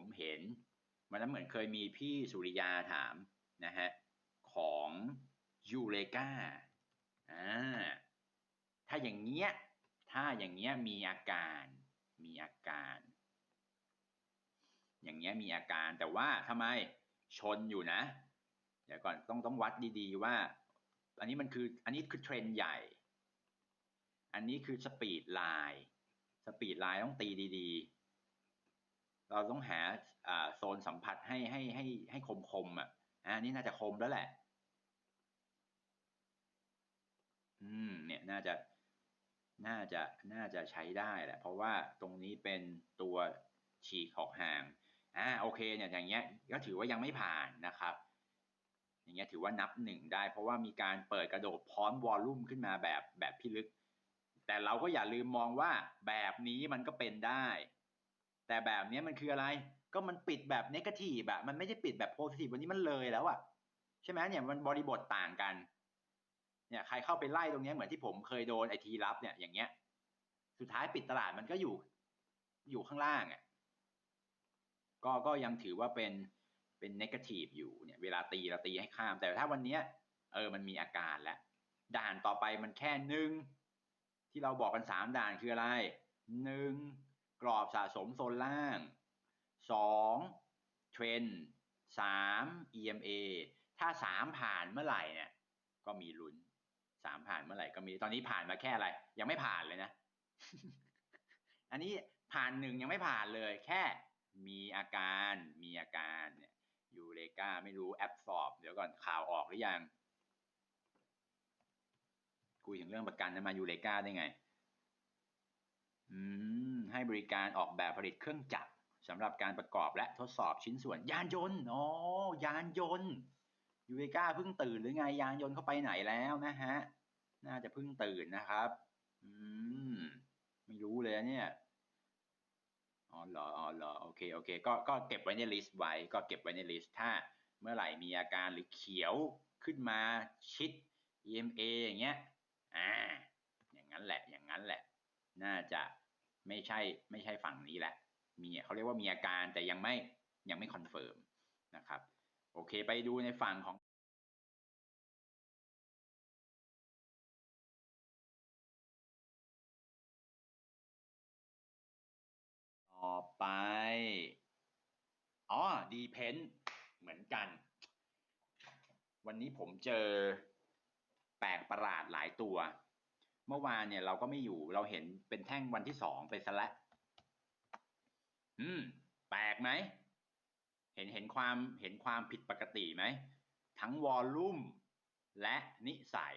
ผมเห็นวันนั้นเหมือนเคยมีพี่สุริยาถามนะฮะของยูเลกาอ่าถ้าอย่างเงี้ยถ้าอย่างเงี้ยมีอาการมีอาการ อย่างเงี้ยมีอาการแต่ว่าทำไมชนอยู่นะ เดี๋ยวก่อนต้องต้องวัดดีๆว่า อันนี้มันคืออันนี้คือเทรนใหญ่ อันนี้คือสปีดไลน์สปีดไลน์ต้องตีดีๆ เราต้องหาโซนสัมผัสให้ให้ให้ให้คมคมอะอันนี้น่าจะคมแล้วแหละ อืม เนี่ยน่าจะน่าจะน่าจะใช้ได้แหละ เพราะว่าตรงนี้เป็นตัวฉีกออกห่างอ่าโอเคเนี่ยอย่างเงี้ยก็ถือว่ายังไม่ผ่านนะครับ อย่างเงี้ยถือว่านับหนึ่งได้ เพราะว่ามีการเปิดกระโดดพร้อมวอลลุ่มขึ้นมาแบบแบบพิลึก แต่เราก็อย่าลืมมองว่าแบบนี้มันก็เป็นได้ แต่แบบนี้มันคืออะไร ก็มันปิดแบบเนกาทีฟอะมันไม่ได้ปิดแบบโพซิทีฟวันนี้มันเลยแล้วอะใช่ไหมเนี่ยมันบริบทต่างกัน เนี่ยใครเข้าไปไล่ตรงนี้เหมือนที่ผมเคยโดนไอทีรับเนี่ยอย่างเงี้ย สุดท้ายปิดตลาดมันก็อยู่ อยู่ข้างล่างอะก็ก็ยังถือว่าเป็นเป็นเนกาทีฟอยู่เนี่ยเวลาตีเราตีให้ข้าม แต่ถ้าวันนี้เออมันมีอาการแล้ว ด่านต่อไปมันแค่หนึ่งที่เราบอกกันสามด่านคืออะไรหนึ่ง กรอบสะสมโซนล่างสองเทรนสาม EMA ถ้าสามผ่านเมื่อไหร่เนี่ย ก็มีลุ้นสามผ่านเมื่อไหร่ก็มีตอนนี้ผ่านมาแค่อะไร ยังไม่ผ่านเลยนะ อันนี้ผ่านหนึ่งยังไม่ผ่านเลย แค่มีอาการมีอาการเนี่ยยูเลกาไม่รู้แอปสอบเดี๋ยวก่อนข่าวออกหรือยังคุยถึงเรื่องประกันนะมายูเลกาได้ไง อืม ให้บริการออกแบบผลิตเครื่องจักรสำหรับการประกอบและทดสอบชิ้นส่วนยานยนต์อ๋อยานยนต์ยูเวก้าเพิ่งตื่นหรือไงยานยนต์เขาไปไหนแล้วนะฮะ น่าจะเพิ่งตื่นนะครับ อืม ไม่รู้เลยเนี่ยอ๋อเหรออ๋อเหรอโอเคโอเคก็ก็เก็บไว้ในลิสต์ไว้ ก็เก็บไว้ในลิสต์ถ้าเมื่อไหร่มีอาการหรือเขียวขึ้นมาชิด EMA อย่างเงี้ยอ่าอย่างนั้นแหละอย่างนั้นแหละ น่าจะ ไม่ใช่ไม่ใช่ฝั่งนี้แหละมีเขาเรียกว่ามีอาการแต่ยังไม่ยังไม่คอนเฟิร์มนะครับโอเคไปดูในฝั่งของต่อไป อ๋อ ดีเพนเหมือนกัน วันนี้ผมเจอแปลกประหลาดหลายตัว เมื่อวานเนี่ยเราก็ไม่อยู่เราเห็นเป็นแท่งวันที่สองไปซะแล้วอืม แปลกไหม เห็นเห็นความเห็นความผิดปกติไหม ทั้งวอลลุ่มและนิสัย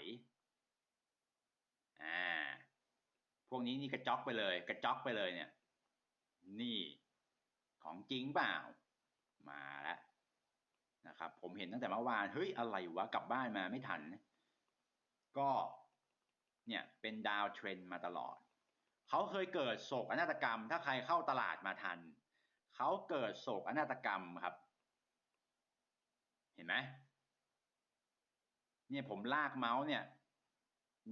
อ่า พวกนี้นี่กระจอกไปเลย กระจอกไปเลยเนี่ย นี่ของจริงเปล่า มาแล้วนะครับ ผมเห็นตั้งแต่เมื่อวาน เฮ้ย อะไรวะ กลับบ้านมาไม่ทัน ก็ เนี่ยเป็นดาวเทรนมาตลอด เขาเคยเกิดโศกนาฏกรรม ถ้าใครเข้าตลาดมาทัน เขาเกิดโศกนาฏกรรมครับ เห็นไหมเนี่ยผมลากเมาส์เนี่ย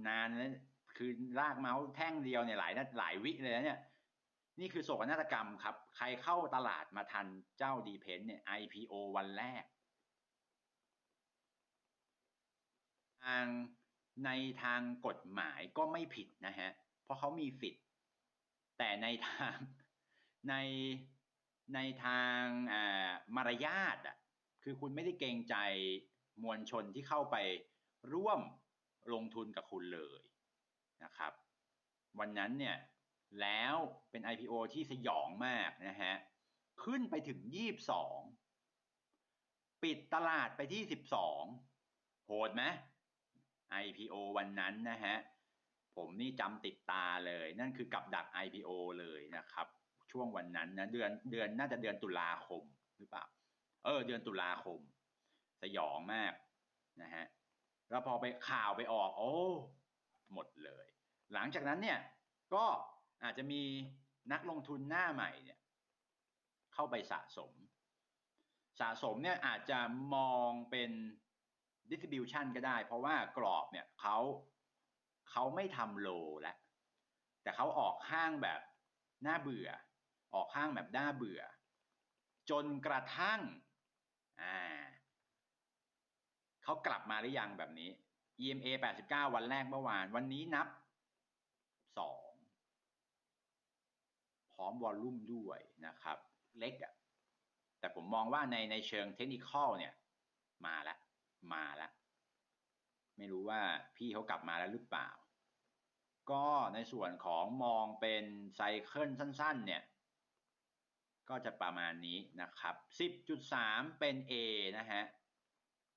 นานเลยคือลากเมาส์แท่งเดียวเนี่ยหลายหลายวิเลยเนี่ย นี่คือโศกนาฏกรรมครับ ใครเข้าตลาดมาทันเจ้าดีเพนเนี่ย IPO วันแรกทาง ในทางกฎหมายก็ไม่ผิดนะฮะ เพราะเขามีสิทธิ์ แต่ในทางในในทางมารยาทอะคือคุณไม่ได้เกรงใจมวลชนที่เข้าไปร่วมลงทุนกับคุณเลยนะครับ วันนั้นเนี่ยแล้วเป็น IPO ที่สยองมากนะฮะ ขึ้นไปถึง 22 ปิดตลาดไปที่ 12 โหดไหม IPO วันนั้นนะฮะผมนี่จำติดตาเลย นั่นคือกับดัก IPO เลยนะครับ ช่วงวันนั้นนะเดือนเดือนน่าจะเดือนตุลาคมหรือเปล่าเออ เดือนตุลาคม สยองมากนะฮะแล้วพอไปข่าวไปออก โอ้ หมดเลย หลังจากนั้นเนี่ยก็อาจจะมีนักลงทุนหน้าใหม่เนี่ยเข้าไปสะสม สะสมเนี่ยอาจจะมองเป็น distribution ก็ได้ เพราะว่ากรอบเนี่ยเขาเขาไม่ทำโลแล้วแต่เขาออกห้างแบบน่าเบื่อ ออกข้างแบบน่าเบื่อ จนกระทั่งอ่าเขากลับมาหรือยังแบบนี้ EMA 89 วันแรกเมื่อวาน วันนี้นับ 2 พร้อมวอลลุ่มด้วยนะครับ เล็กอะ่ะแต่ผมมองว่าในในเชิงเทคนิคอลเนี่ย มาแล้ว มาแล้วไม่รู้ว่าพี่เขากลับมาแล้วหรือเปล่า ก็ในส่วนของมองเป็นไซเคิลสั้นๆ เนี่ย ก็จะประมาณนี้นะครับ 10.3 เป็น A นะฮะ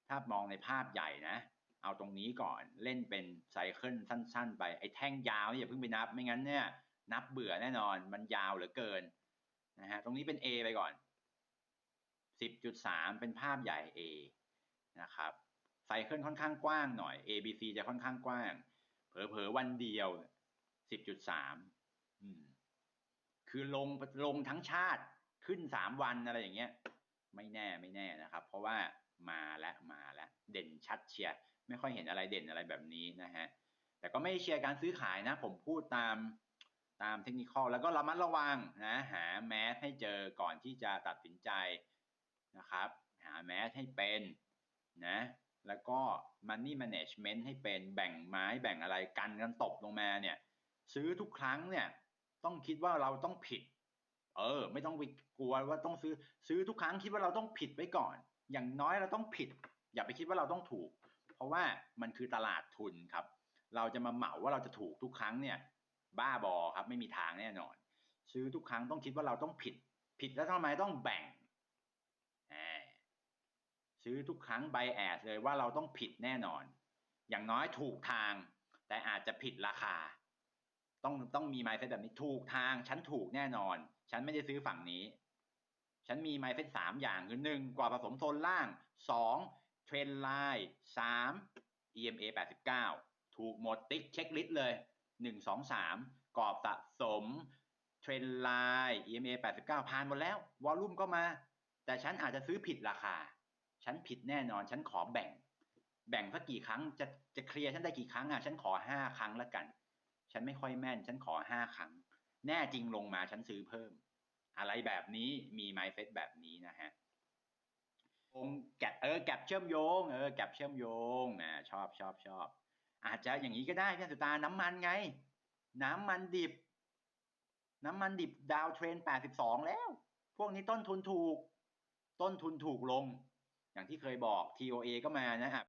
ถ้ามองในภาพใหญ่นะ เอาตรงนี้ก่อนเล่นเป็นไซเคิลสั้นๆ ไป ไอ้แท่งยาวนี่อย่าเพิ่งไปนับ ไม่งั้นเนี่ย นับเบื่อแน่นอน มันยาวเหลือเกินนะฮะ ตรงนี้เป็น A ไปก่อน 10.3 เป็นภาพใหญ่ A นะครับไซเคิลค่อนข้างกว้างหน่อย A B C จะค่อนข้างกว้าง เผลอๆวันเดียว 10.3อืมคือลงลงทั้งชาติขึ้นสามวันอะไรอย่างเงี้ย ไม่แน่ไม่แน่นะครับ เพราะว่ามาแล้วมาแล้วเด่นชัดเชียร์ไม่ค่อยเห็นอะไรเด่นอะไรแบบนี้นะฮะ แต่ก็ไม่เชียร์การซื้อขายนะ ผมพูดตามตามเทคนิคอลแล้วก็ระมัดระวังนะหาแมสให้เจอก่อนที่จะตัดสินใจนะครับ หาแมสให้เป็น นะแล้วก็ money management ให้เป็นแบ่งไม้แบ่งอะไรกันกันตกลงมาเนี่ยซื้อทุกครั้งเนี่ยต้องคิดว่าเราต้องผิด เออ ไม่ต้องไปกลัวว่าต้องซื้อซื้อทุกครั้งคิดว่าเราต้องผิดไว้ก่อน อย่างน้อยเราต้องผิด อย่าไปคิดว่าเราต้องถูก เพราะว่ามันคือตลาดทุนครับ เราจะมาเหมาว่าเราจะถูกทุกครั้งเนี่ย บ้าบอครับไม่มีทางแน่นอน ซื้อทุกครั้งต้องคิดว่าเราต้องผิด ผิดแล้วทำไมต้องแบ่ง ซื้อทุกครั้งใบแอดเลยว่าเราต้องผิดแน่นอน อย่างน้อยถูกทาง แต่อาจจะผิดราคา ต้องต้องมีไมซ์เซ็ตแบบนี้ถูกทาง ฉันถูกแน่นอน ฉันไม่ได้ซื้อฝั่งนี้ ฉันมีไมซ์เซ็ตสามอย่างคือหนึ่งกว่าผสมโซนล่างสองเทรนไลน์สาม EMA แปดสิบเก้าถูกหมดติ๊กเช็คลิสต์เลยหนึ่งสองสามกรอบสะสม เทรนไลน์ EMA แปดสิบเก้าผ่านหมดแล้ว วอลลุ่มก็มา แต่ฉันอาจจะซื้อผิดราคา ฉันผิดแน่นอน ฉันขอแบ่ง แบ่งสักกี่ครั้งจะจะเคลียร์ฉันได้กี่ครั้งอะฉันขอห้าครั้งแล้วกัน ฉันไม่ค่อยแม่น ฉันขอห้าครั้ง แน่จริงลงมาฉันซื้อเพิ่ม อะไรแบบนี้มีไมเซ็ตแบบนี้นะฮะองแกะเออแกะเชื่อมโยงเออแกะเชื่อมโยงอ่าชอบชอบชอบอาจจะอย่างนี้ก็ได้พี่สุตาน้ำมันไง น้ำมันดิบ น้ำมันดิบดาวเทรนแปดสิบสองแล้ว พวกนี้ต้นทุนถูก ต้นทุนถูกลง อย่างที่เคยบอก TOA ก็มานะ